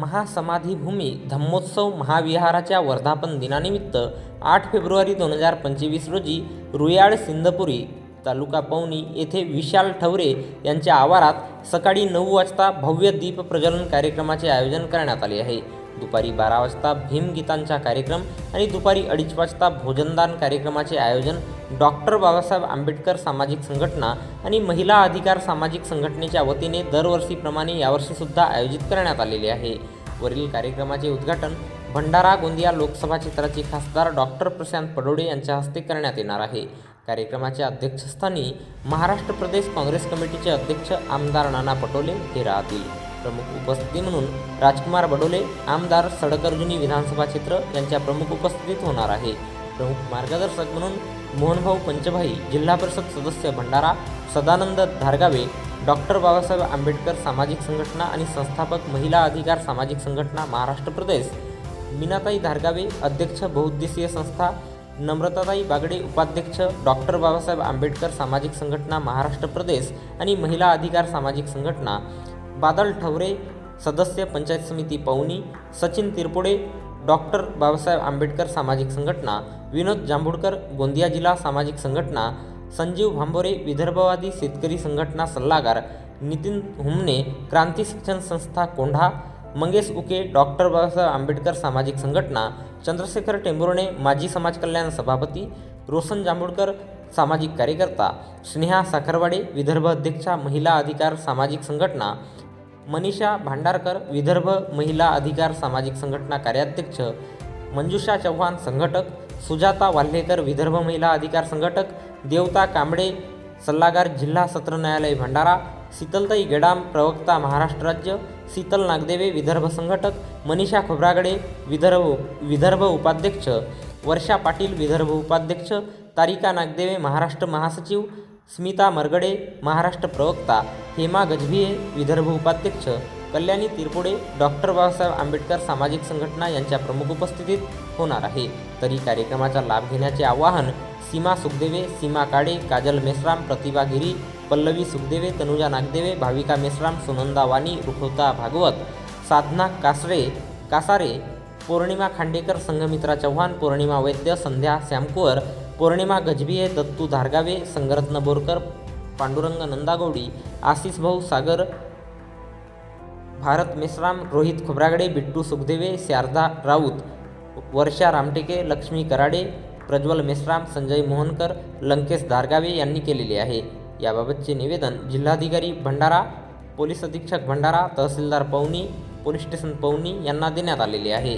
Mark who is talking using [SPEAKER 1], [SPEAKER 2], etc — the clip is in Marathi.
[SPEAKER 1] महासमाधीभूमी धम्मोत्सव महाविहाराच्या वर्धापन दिनानिमित्त आठ फेब्रुवारी दोन हजार पंचवीस रोजी रुयाळ सिंदपुरी तालुका पवनी येथे विशाल ठवरे यांच्या आवारात सकाळी नऊ वाजता भव्य दीप प्रज्वलन कार्यक्रमाचे आयोजन करण्यात आले आहे. दुपारी बारा वाजता भीमगीतांचा कार्यक्रम आणि दुपारी अडीच वाजता भोजनदान कार्यक्रमाचे आयोजन डॉक्टर बाबासाहेब आंबेडकर सामाजिक संघटना आणि महिला अधिकार सामाजिक संघटनेच्या वतीने दरवर्षीप्रमाणे यावर्षीसुद्धा आयोजित करण्यात आलेले आहे. वरील कार्यक्रमाचे उद्घाटन भंडारा गोंदिया लोकसभा क्षेत्राचे खासदार डॉक्टर प्रशांत पडोडे यांच्या हस्ते करण्यात येणार आहे. कार्यक्रमाच्या अध्यक्षस्थानी महाराष्ट्र प्रदेश काँग्रेस कमिटीचे अध्यक्ष आमदार नाना पटोले हे राहतील. प्रमुख उपस्थिती म्हणून राजकुमार बडोले आमदार सडकर्जुनी विधानसभा क्षेत्र यांच्या प्रमुख उपस्थितीत होणार आहे. प्रमुख मार्गदर्शक म्हणून मोहनभाऊ पंचभाई जिल्हा परिषद सदस्य भंडारा सदानंद धारगावे डॉक्टर बाबासाहेब आंबेडकर सामाजिक संघटना आणि संस्थापक महिला अधिकार सामाजिक संघटना महाराष्ट्र प्रदेश मीनाताई धारगावे अध्यक्ष बहुउद्देशीय संस्था नम्रताताई बागडे उपाध्यक्ष डॉक्टर बाबासाहेब आंबेडकर सामाजिक संघटना महाराष्ट्र प्रदेश आणि महिला अधिकार सामाजिक संघटना बादल ठवरे सदस्य पंचायत समिती पवनी सचिन तिरपुडे डॉक्टर बाबासाहेब आंबेडकर सामाजिक संघटना विनोद जांभूडकर गोंदिया जिल्हा सामाजिक संघटना संजीव भांबोरे विदर्भवादी शेतकरी संघटना सल्लागार नितीन हुमने क्रांती शिक्षण संस्था कोंढा मंगेश उके डॉक्टर बाबासाहेब आंबेडकर सामाजिक संघटना चंद्रशेखर टेंभुर्णे माजी समाज कल्याण सभापती रोशन जांभूडकर सामाजिक कार्यकर्ता स्नेहा साखरवाडे विदर्भ अध्यक्षा महिला अधिकार सामाजिक संघटना मनीषा भांडारकर विदर्भ महिला अधिकार सामाजिक संघटना कार्याध्यक्ष मंजुषा चव्हाण संघटक सुजाता वाल्हेकर विदर्भ महिला अधिकार संघटक देवता कांबळे सल्लागार जिल्हा सत्र न्यायालय भंडारा शीतलताई गेडाम प्रवक्ता महाराष्ट्र राज्य शीतल नागदेवे विदर्भ संघटक मनीषा खोब्रागडे विदर्भ विदर्भ उपाध्यक्ष वर्षा पाटील विदर्भ उपाध्यक्ष तारिका नागदेवे महाराष्ट्र महासचिव स्मिता मरगडे महाराष्ट्र प्रवक्ता हेमा गजभिये विदर्भ उपाध्यक्ष कल्याणी तिरपुडे डॉक्टर बाबासाहेब आंबेडकर सामाजिक संघटना यांच्या प्रमुख उपस्थितीत होणार आहे. तरी कार्यक्रमाचा लाभ घेण्याचे आवाहन सीमा सुखदेवे सीमा काळे काजल मेश्राम प्रतिभा गिरी पल्लवी सुखदेवे तनुजा नागदेवे भाविका मेश्राम सुनंदा वाणी रुखवता भागवत साधना कासरे कासारे पौर्णिमा खांडेकर संघमित्रा चव्हाण पौर्णिमा वैद्य संध्या श्यामकुवर पौर्णिमा गजबिये दत्तू धारगावे संगरत्न बोरकर पांडुरंग नंदागौडी आशिष भाऊ सागर भारत मेश्राम रोहित खोब्रागडे बिट्टू सुखदेवे शारदा राऊत वर्षा रामटेके लक्ष्मी कराडे प्रज्वल मेश्राम संजय मोहनकर लंकेश धारगावे यांनी केलेले आहे. याबाबतचे निवेदन जिल्हाधिकारी भंडारा पोलीस अधीक्षक भंडारा तहसीलदार पवनी पोलीस स्टेशन पवनी यांना देण्यात आलेले आहे.